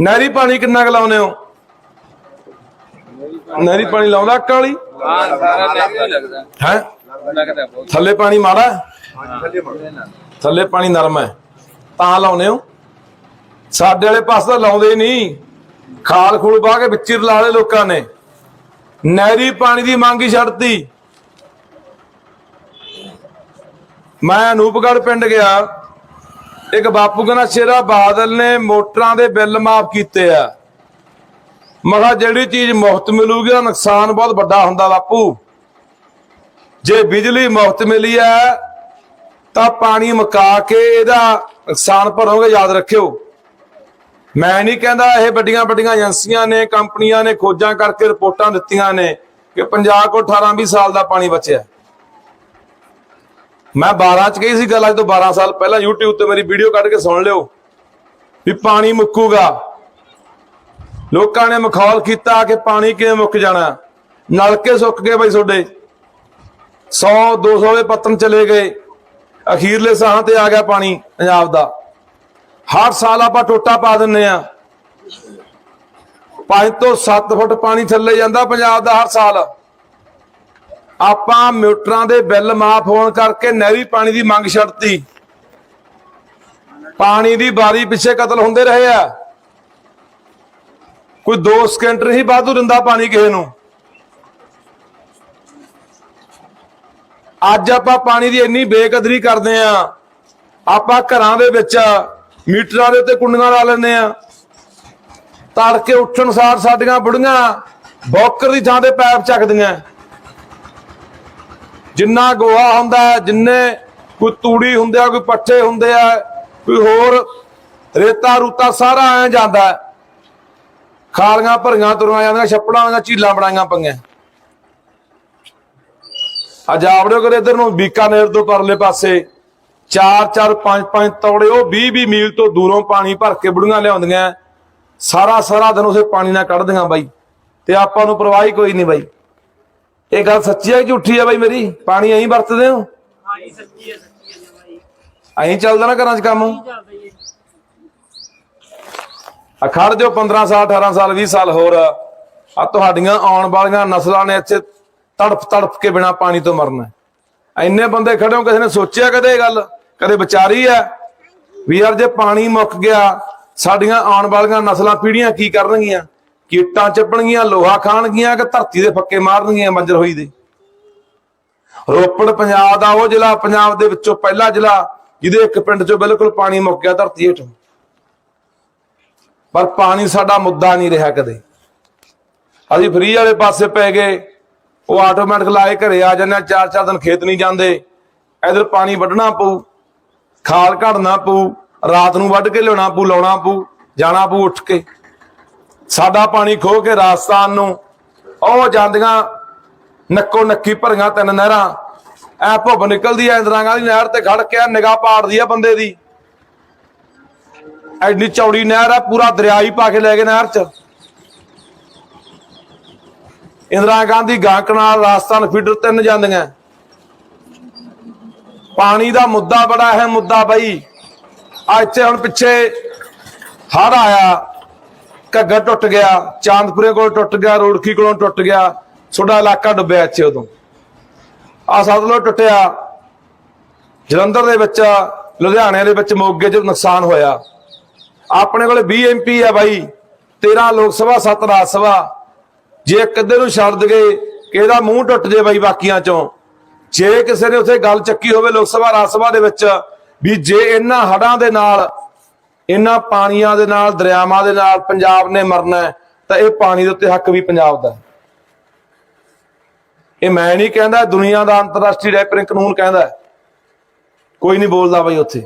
ਨਹਿਰੀ ਪਾਣੀ ਕਿੰਨਾ ਕੁ ਲਾਉਨੇ ਹੋ? ਨਹਿਰੀ ਪਾਣੀ ਲਾਉਂਦਾ ਹਾਂ ਸਾਰਾ ਨਹੀਂ ਲੱਗਦਾ। ਹੈ? ਲੱਗਦਾ ਬਹੁਤ। ਥੱਲੇ ਪਾਣੀ ਮਾੜਾ ਹੈ? ਥੱਲੇ ਪਾਣੀ ਨਰਮ ਹੈ। ਤਾਂ ਲਾਉਨੇ ਹੋ? ਸਾਡੇ ਵਾਲੇ ਪਾਸੇ ਤਾਂ ਲਾਉਂਦੇ ਹੀ ਨਹੀਂ। ਖਾਲ ਖੂਲ ਪਾ ਕੇ ਵਿੱਚ ਹੀ ਰਲਾ ਲਏ ਲੋਕਾਂ ਨੇ। ਨਹਿਰੀ ਪਾਣੀ ਦੀ ਮੰਗ ਹੀ ਛੱਡਤੀ। ਮੈਂ ਅਨੂਪਗੜ੍ਹ ਪਿੰਡ ਗਿਆ। ਇੱਕ ਬਾਪੂ ਕਹਿੰਦਾ, ਸ਼ੇਰਾ ਬਾਦਲ ਨੇ ਮੋਟਰਾਂ ਦੇ ਬਿੱਲ ਮਾਫ ਕੀਤੇ ਆ। ਮੈਂ ਕਿਹਾ, ਜਿਹੜੀ ਚੀਜ਼ ਮੁਫਤ ਮਿਲੂਗੀ, ਉਹਦਾ ਨੁਕਸਾਨ ਬਹੁਤ ਵੱਡਾ ਹੁੰਦਾ ਬਾਪੂ। ਜੇ ਬਿਜਲੀ ਮੁਫਤ ਮਿਲੀ ਹੈ ਤਾਂ ਪਾਣੀ ਮੁਕਾ ਕੇ ਇਹਦਾ ਨੁਕਸਾਨ ਭਰੋਗੇ, ਯਾਦ ਰੱਖਿਓ। ਮੈਂ ਨਹੀਂ ਕਹਿੰਦਾ, ਇਹ ਵੱਡੀਆਂ ਵੱਡੀਆਂ ਏਜੰਸੀਆਂ ਨੇ, ਕੰਪਨੀਆਂ ਨੇ, ਖੋਜਾਂ ਕਰਕੇ ਰਿਪੋਰਟਾਂ ਦਿੱਤੀਆਂ ਨੇ ਕਿ ਪੰਜਾਬ ਕੋਲ 18 20 ਸਾਲ ਦਾ ਪਾਣੀ ਬਚਿਆ। ਮੈਂ 12 ਚ ਕਹੀ ਸੀ ਗੱਲ ਅੱਜ ਤੋਂ 12 ਸਾਲ ਪਹਿਲਾਂ YouTube ਤੇ ਮੇਰੀ ਵੀਡੀਓ ਕੱਢ ਕੇ ਸੁਣ ਲਿਓ ਵੀ ਪਾਣੀ ਮੁੱਕੂਗਾ। ਲੋਕਾਂ ਨੇ ਮਖੌਲ ਕੀਤਾ ਕਿ ਪਾਣੀ ਕਿਵੇਂ ਮੁੱਕ ਜਾਣਾ। ਨਲਕੇ ਸੁੱਕ ਗਏ ਬਈ ਤੁਹਾਡੇ। 100 200 ਦੇ ਪੱਤਨ ਚਲੇ ਗਏ। ਅਖੀਰਲੇ ਸਾਹਾਂ ਤੇ ਆ ਗਿਆ ਪਾਣੀ ਪੰਜਾਬ ਦਾ। ਹਰ ਸਾਲ ਆਪਾਂ ਟੋਟਾ ਪਾ ਦਿੰਨੇ ਆ। 5 ਤੋਂ 7 ਫੁੱਟ ਪਾਣੀ ਥੱਲੇ ਜਾਂਦਾ ਪੰਜਾਬ ਦਾ ਹਰ ਸਾਲ। ਆਪਾਂ ਮੋਟਰਾਂ ਦੇ ਬਿੱਲ ਮਾਫ ਹੋਣ ਕਰਕੇ ਨਹਿਰੀ ਪਾਣੀ ਦੀ ਮੰਗ ਛੱਡਤੀ। ਪਾਣੀ ਦੀ ਬਾਰੀ ਪਿੱਛੇ ਕਤਲ ਹੁੰਦੇ ਰਹੇ ਆ। ਕੋਈ 2 ਸਕਿੰਟ ਹੀ ਵਾਧੂ ਦਿੰਦਾ ਪਾਣੀ ਕਿਸੇ ਨੂੰ। ਅੱਜ ਆਪਾਂ ਪਾਣੀ ਦੀ ਇੰਨੀ ਬੇਕਦਰੀ ਕਰਦੇ ਆ। ਆਪਾਂ ਘਰਾਂ ਦੇ ਵਿੱਚ ਮੀਟਰਾਂ ਦੇ ਉੱਤੇ ਕੁੰਡੀਆਂ ਲਾ ਲੈਂਦੇ ਆ। ਤੜਕੇ ਉੱਠਣ ਸਾਰ ਸਾਡੀਆਂ ਬੁੜੀਆਂ ਬੌਕਰ ਦੀ ਥਾਂ ਤੇ ਪੈਪ ਚੱਕਦੀਆਂ। ਜਿੰਨਾ ਗੋਹਾ ਹੁੰਦਾ ਜਿੰਨੇ ਕੋਈ ਤੂੜੀ ਹੁੰਦੇ ਆ, ਕੋਈ ਪੱਠੇ ਹੁੰਦੇ ਆ, ਕੋਈ ਹੋਰ ਰੇਤਾ ਰੂਤਾ ਸਾਰਾ ਐ ਜਾਂਦਾ ਖਾਲੀਆਂ ਭਰੀਆਂ ਤੁਰੀਆਂ ਜਾਂਦੀਆਂ, ਛੱਪੜਾਂ ਦੀਆਂ ਝੀਲਾਂ ਬਣਾਈਆਂ ਪਈਆਂ। ਅੱਜ ਜਾਵੜਿਓ ਕਰੇ ਇਧਰ ਨੂੰ, ਬੀਕਾਨੇਰ ਤੋਂ ਪਰਲੇ ਪਾਸੇ। 4 4 5 5 ਤੌੜੇ, ਉਹ 20 20 ਮੀਲ ਤੋਂ ਦੂਰੋਂ ਪਾਣੀ ਭਰ ਕੇ ਬੁੜੀਆਂ ਲਿਆਉਂਦੀਆਂ। ਸਾਰਾ ਸਾਰਾ ਦਿਨ ਉਸੇ ਪਾਣੀ ਨਾਲ ਕੱਢਦੀਆਂ ਬਾਈ। ਤੇ ਆਪਾਂ ਨੂੰ ਪਰਵਾਹ ਹੀ ਕੋਈ ਨਹੀਂ ਬਾਈ। ਇਹ ਗੱਲ ਸੱਚੀ ਹੈ ਕਿ ਝੂਠੀ ਹੈ ਬਾਈ ਮੇਰੀ? ਪਾਣੀ ਐਂ ਵਰਤਦੇ ਹੋ? ਹਾਂਜੀ ਸੱਚੀ ਹੈ ਸੱਚੀ ਹੈ ਜੀ ਭਾਈ ਐਂ ਚੱਲਦਾ ਨਾ ਘਰਾਂ 'ਚ ਕੰਮ? ਜੀ? ਆ ਖੜ ਜਾਓ 15 ਸਾਲ 18 ਸਾਲ 20 ਸਾਲ ਹੋਰ। ਆ ਤੁਹਾਡੀਆਂ ਆਉਣ ਵਾਲੀਆਂ ਨਸਲਾਂ ਨੇ ਇੱਥੇ ਤੜਫ ਤੜਫ ਕੇ ਬਿਨਾ ਪਾਣੀ ਤੋਂ ਮਰਨਾ। ਹੈ। ਇੰਨੇ ਬੰਦੇ ਖੜੇ ਹੋ ਕਿਸੇ ਨੇ ਸੋਚਿਆ ਕਦੇ ਇਹ ਗੱਲ? ਕਦੇ ਵਿਚਾਰੀ ਹੈ ਵੀ ਯਾਰ ਜੇ ਪਾਣੀ ਮੁੱਕ ਗਿਆ ਸਾਡੀਆਂ ਆਉਣ ਵਾਲੀਆਂ ਨਸਲਾਂ ਪੀੜ੍ਹੀਆਂ ਕੀ ਕਰਨਗੀਆਂ? ਕੀਟਾਂ ਚੱਪਣਗੀਆਂ, ਲੋਹਾ ਖਾਣਗੀਆਂ, ਕਿ ਧਰਤੀ ਦੇ ਫੱਕੇ ਮਾਰਨਗੀਆਂ ਬੰਜਰ ਹੋਈ ਦੇ। ਰੋਪੜ ਪੰਜਾਬ ਦਾ ਉਹ ਜ਼ਿਲ੍ਹਾ, ਪੰਜਾਬ ਦੇ ਵਿੱਚੋਂ ਪਹਿਲਾ ਜ਼ਿਲ੍ਹਾ, ਜਿਹਦੇ ਇੱਕ ਪਿੰਡ 'ਚੋਂ ਬਿਲਕੁਲ ਪਾਣੀ ਮੁੱਕ ਗਿਆ ਧਰਤੀ ਹੇਠੋਂ। ਪਰ ਪਾਣੀ ਸਾਡਾ ਮੁੱਦਾ ਨਹੀਂ ਰਿਹਾ ਕਦੇ। ਅਸੀਂ ਫਰੀ ਵਾਲੇ ਪਾਸੇ ਪੈ ਗਏ, ਉਹ ਆਟੋਮੈਟਿਕ ਲਾਏ ਘਰੇ ਆ ਜਾਂਦੇ ਆ, ਚਾਰ ਚਾਰ ਦਿਨ ਖੇਤ ਨਹੀਂ ਜਾਂਦੇ। ਇਧਰ ਪਾਣੀ ਵੱਢਣਾ ਪਊ, ਖਾਲ ਘੜਨਾ ਪਊ, ਰਾਤ ਨੂੰ ਵੱਢ ਕੇ ਲਿਆਉਣਾ ਪਊ, ਲਾਉਣਾ ਪਊ, ਜਾਣਾ ਪਊ ਉੱਠ ਕੇ। ਸਾਡਾ ਪਾਣੀ ਖੋ ਕੇ ਰਾਜਸਥਾਨ ਨੂੰ ਉਹ ਜਾਂਦੀਆਂ ਨੱਕੋ ਨੱਕੀ ਭਰੀਆਂ ਤਿੰਨ ਨਹਿਰਾਂ। ਐ ਭੁੱਬ ਨਿਕਲਦੀ ਐ ਇੰਦਰਾ ਗਾਂਧੀ ਨਹਿਰ ਤੇ ਖੜ ਕੇ ਨਿਗਾਹ ਪਾੜਦੀ ਆ ਬੰਦੇ ਦੀ। ਐਡੀ ਚੌੜੀ ਨਹਿਰ ਆ ਪੂਰਾ ਦਰਿਆ ਹੀ ਪਾ ਕੇ ਲੈ ਗਏ ਨਹਿਰ ਚ। ਇੰਦਰਾ ਗਾਂਧੀ ਗਾਂ ਕਨਾਲ ਰਾਜਸਥਾਨ ਫੀਡਰ ਤਿੰਨ ਜਾਂਦੀਆਂ। ਪਾਣੀ ਦਾ ਮੁੱਦਾ ਬੜਾ ਹੈ ਮੁੱਦਾ ਬਈ। ਆ ਇੱਥੇ ਹੁਣ ਪਿੱਛੇ ਹੜ ਆਇਆ। ਘੱਗਰ ਟੁੱਟ ਗਿਆ, ਚਾਂਦਪੁਰੇ ਕੋਲ ਟੁੱਟ ਗਿਆ, ਰੋੜਕੀ ਕੋਲੋਂ ਟੁੱਟ ਗਿਆ, ਤੁਹਾਡਾ ਇਲਾਕਾ ਡੁੱਬਿਆ ਇੱਥੇ ਉਦੋਂ। ਆ ਸਤਲੁਜ ਟੁੱਟਿਆ, ਜਲੰਧਰ ਦੇ ਵਿੱਚ, ਲੁਧਿਆਣੇ ਦੇ ਵਿੱਚ ਮੋਗੇ 'ਚ ਨੁਕਸਾਨ ਹੋਇਆ। ਆਪਣੇ ਕੋਲੇ 20 ਐਮਪੀ ਆ ਬਾਈ 13 ਲੋਕ ਸਭਾ 7 ਰਾਜ ਸਭਾ। ਜੇ ਇੱਕ ਅੱਧੇ ਨੂੰ ਛੱਡ ਗਏ ਇਹਦਾ ਮੂੰਹ ਟੁੱਟ ਜੇ ਬਾਈ ਬਾਕੀਆਂ ਚੋਂ। ਜੇ ਕਿਸੇ ਨੇ ਉੱਥੇ ਗੱਲ ਚੱਕੀ ਹੋਵੇ ਲੋਕ ਸਭਾ, ਰਾਜ ਸਭਾ ਦੇ ਵਿੱਚ, ਵੀ ਜੇ ਇਹਨਾਂ ਹੜਾਂ ਦੇ ਨਾਲ ਇਹਨਾਂ ਪਾਣੀਆਂ ਦੇ ਨਾਲ ਦਰਿਆਵਾਂ ਦੇ ਨਾਲ ਪੰਜਾਬ ਨੇ ਮਰਨਾ ਹੈ, ਤਾਂ ਇਹ ਪਾਣੀ ਦੇ ਉੱਤੇ ਹੱਕ ਵੀ ਪੰਜਾਬ ਦਾ ਇਹ ਮੈਂ ਨਹੀਂ ਕਹਿੰਦਾ ਦੁਨੀਆ ਦਾ ਅੰਤਰਰਾਸ਼ਟਰੀ ਰੈਪਰਿੰਗ ਕਾਨੂੰਨ ਕਹਿੰਦਾ ਕੋਈ ਨਹੀਂ ਬੋਲਦਾ ਬਾਈ ਉੱਥੇ।